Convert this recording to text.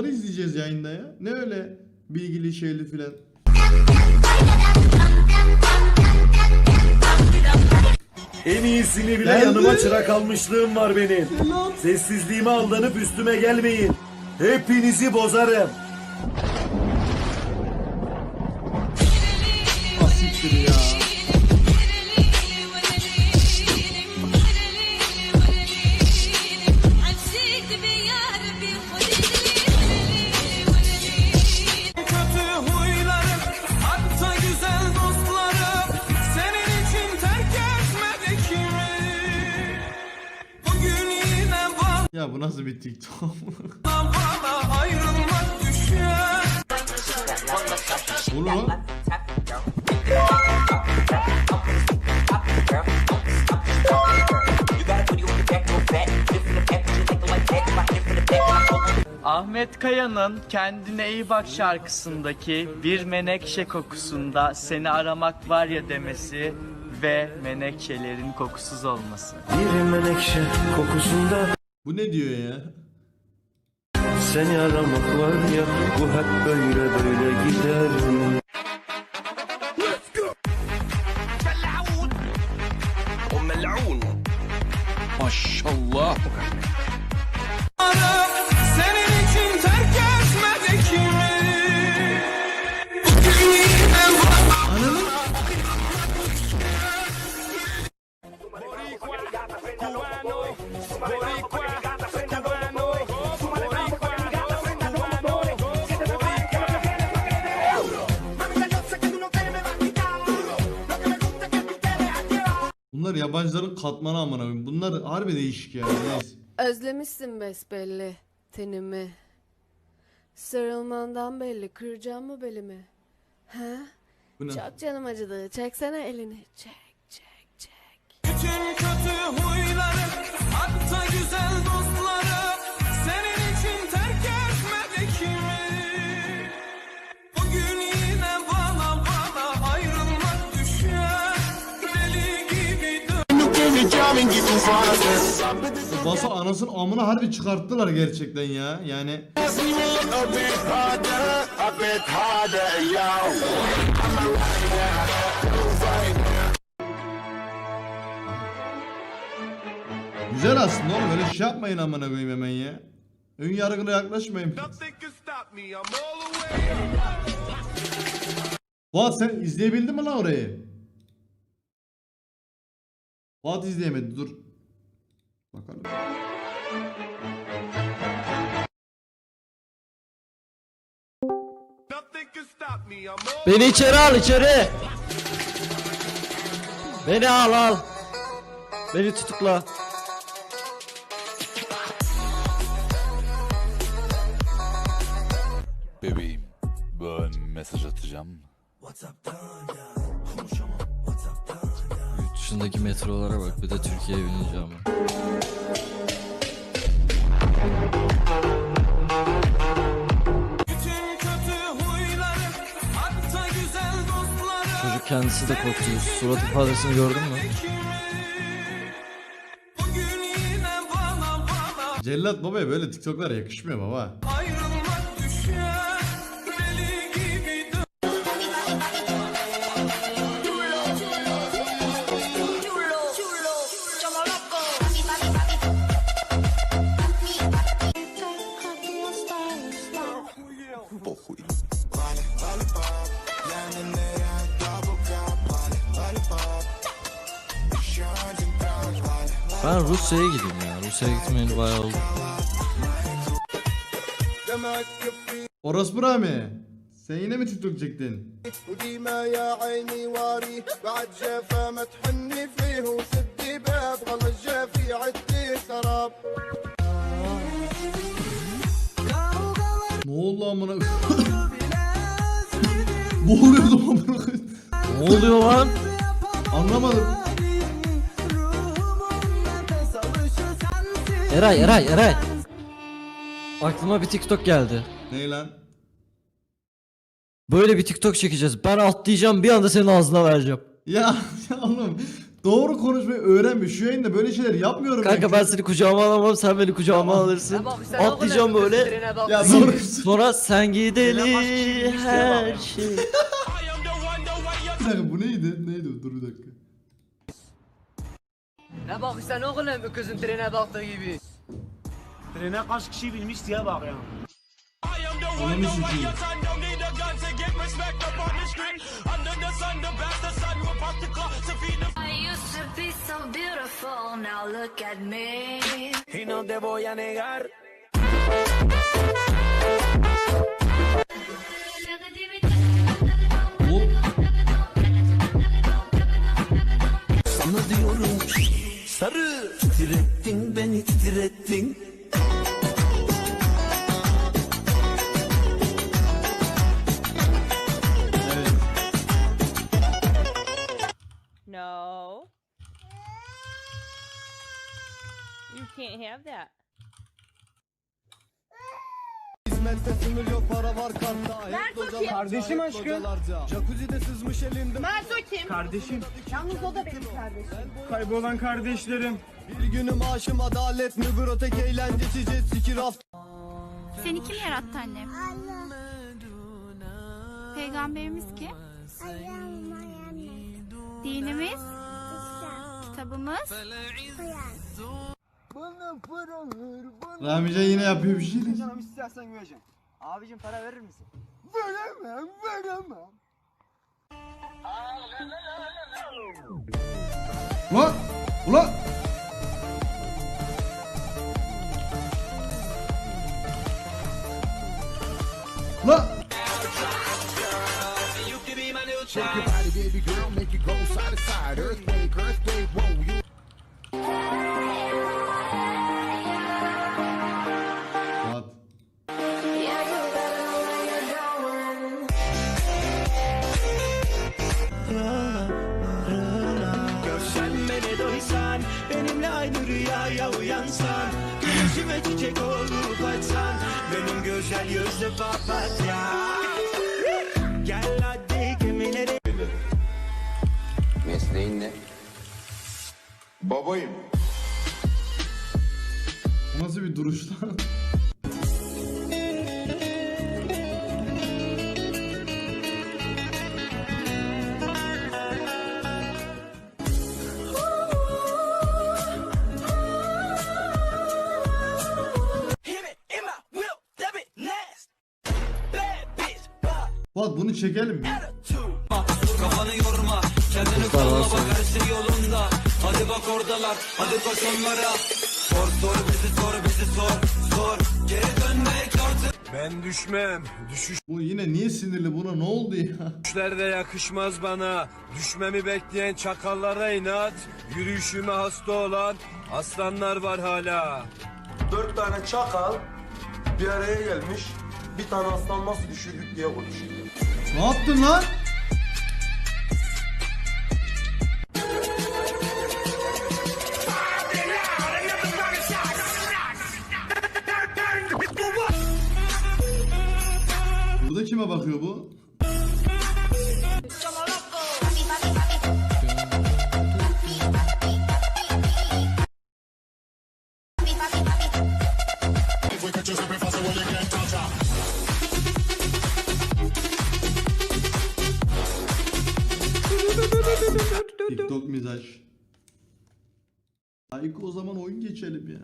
Bunları izleyeceğiz yayında ya. Ne öyle bilgili şeyli filan. En iyisini bile Geldi. yanıma çırak almışlığım var benim. Sessizliğime aldanıp üstüme gelmeyin. Hepinizi bozarım. Asiktir ya. Ya bu nasıl bir TikTok? Olur mu? Ahmet Kaya'nın Kendine İyi Bak şarkısındaki bir menekşe kokusunda seni aramak var ya demesi ve menekşelerin kokusuz olması. Bir menekşe kokusunda Bu ne diyor ya? seni aramak var ya bu hep böyle böyle gider. Senin Bunlar yabancıların katmanı amına koyayım. Bunlar harbi değişik yani. Neyse. Özlemişsin besbelli tenimi. Sarılmandan belli kıracağım mı belimi? Ha? Bu ne? Çok canım acıdı. Çeksene elini. Çek, çek, çek. Bütün kötü Basa anasının amına harbi çıkarttılar gerçekten ya. Yani Güzel aslında oğlum öyle şey yapmayın amına koyayım hemen ya. Ön yargılı yaklaşmayın. Fuat sen izleyebildin mi lan orayı? Fuat izleyemedi dur. Bakalım. Beni içeri al içeri. Beni al al. Beni tutukla. Bebeğim, ben mesaj atacağım. Yurt dışındaki metrolara bak bir de Hatta güzel dostlarım Çocuk kendisi de korktu. Surat ifadesini gördün mü? Cellat babaya böyle TikTok'lar yakışmıyor baba. ayrılmak Ben Rusya'ya gideyim ya. Rusya'ya gitmeyeli bayağı oldu. Orospu Rami. Sen yine mi TikTok çektin? ne oldu amına? Boğuluyordum amına. ne oluyor lan? Anlamadım. Eray Eray Eray. Aklıma bir TikTok geldi. Ne lan? Böyle bir TikTok çekeceğiz. Ben atlayacağım bir anda senin ağzına vereceğim. Ya, ya oğlum Doğru konuşmayı öğrenme. Şu yayında böyle şeyler yapmıyorum. Kanka ben seni kucağıma alamam sen beni kucağıma alırsın. Atlayacağım böyle. Ya Sonra, doğru. sonra sen gidelim her şey. Bir dakika bu neydi? Neydi? Dur bir dakika. Ne bak sen oğlum öküzün trene baktığı gibi. Trene kaç kişi binmiş diye bak ya. At me. Y no te voy a negar. Can't have that. Hizmette sınır yok para var kartta Hep docalar Kardeşim aşkım. Jacuzzi'de sızmış elimde Kardeşim. Yalnız o da benim kardeşim. Kaybolan kardeşlerim. Bir günü maaşım adalet mübür ötek eğlence çiçek sikir hafta Seni kim yarattı annem? Peygamberimiz kim? Dinimiz? Kitabımız? Ramican yine yapıyor bir şey. istersen güveceksin. Abicim para verir misin? Veremem veremem Ulan! Ulan! Ulan! Shake your body baby girl make it go side to side Earthquake earthquake whoa you güzel yüzlü papatya Gel hadi gemileri Mesleğin ne? Babayım. Nasıl bir duruş lan? Fuat bunu çekelim mi? Kafanı yorma kendini kolla bak her şey yolunda Hadi bak oradalar hadi koş onlara Sor sor bizi sor bizi sor sor Geri dönmek artık Ben düşmem Bu yine niye sinirli buna ne oldu ya? Düşler de yakışmaz bana Düşmemi bekleyen çakallara inat Yürüyüşüme hasta olan aslanlar var hala Dört tane çakal bir araya gelmiş. Bir tane aslan nasıl düşürdük diye konuşuyor. Ne yaptın lan? Mizaj. Hayko o zaman oyun geçelim ya.